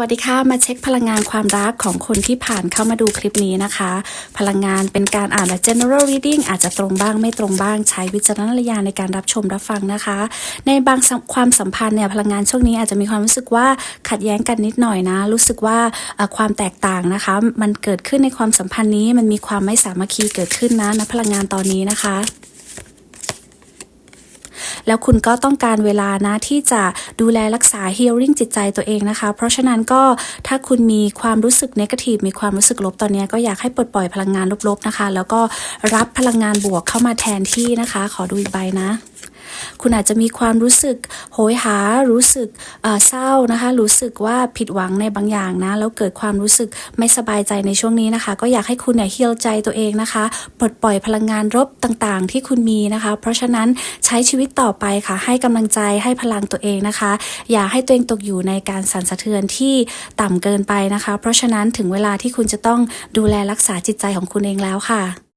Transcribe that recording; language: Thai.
วัสดีค่ะ มาเช็คพลังงานความรักของคนที่ผ่านเข้ามาดูคลิปนี้นะคะ พลังงานเป็นการอ่านและ general reading อาจจะตรงบ้างไม่ตรงบ้างใช้วิจารณญาณในการรับชมรับฟังนะคะ ในบางความสัมพันธ์เนี่ยพลังงานช่วงนี้อาจจะมีความรู้สึกว่าขัดแย้งกันนิดหน่อยนะ รู้สึกว่าความแตกต่างนะคะ มันเกิดขึ้นในความสัมพันธ์นี้มันมีความไม่สามัคคีเกิดขึ้นนะณพลังงานตอนนี้นะคะ แล้วคุณก็ต้องการเวลานะที่จะดูแลรักษา healing จิตใจตัวเองนะคะ เพราะฉะนั้นก็ถ้าคุณมีความรู้สึก negative มีความรู้สึกลบตอนนี้ก็อยากให้ปลดปล่อยพลังงานลบๆนะคะ แล้วก็รับพลังงานบวกเข้ามาแทนที่นะคะ ขอดูอีกใบนะ คุณอาจจะมีความรู้สึกโหยหา รู้สึกเศร้านะคะ รู้สึกว่าผิดหวังในบางอย่างนะ แล้วเกิดความรู้สึกไม่สบายใจในช่วงนี้นะคะ ก็อยากให้คุณเนี่ยเฮียใจตัวเองนะคะ ปลดปล่อยพลังงานลบต่างๆ ที่คุณมีนะคะ เพราะฉะนั้นใช้ชีวิตต่อไปค่ะ ให้กำลังใจ ให้พลังตัวเองนะคะ อย่าให้ตัวเองตกอยู่ในการสั่นสะเทือนที่ต่ำเกินไปนะคะ เพราะฉะนั้นถึงเวลาที่คุณจะต้องดูแลรักษาจิตใจของคุณเองแล้วค่ะ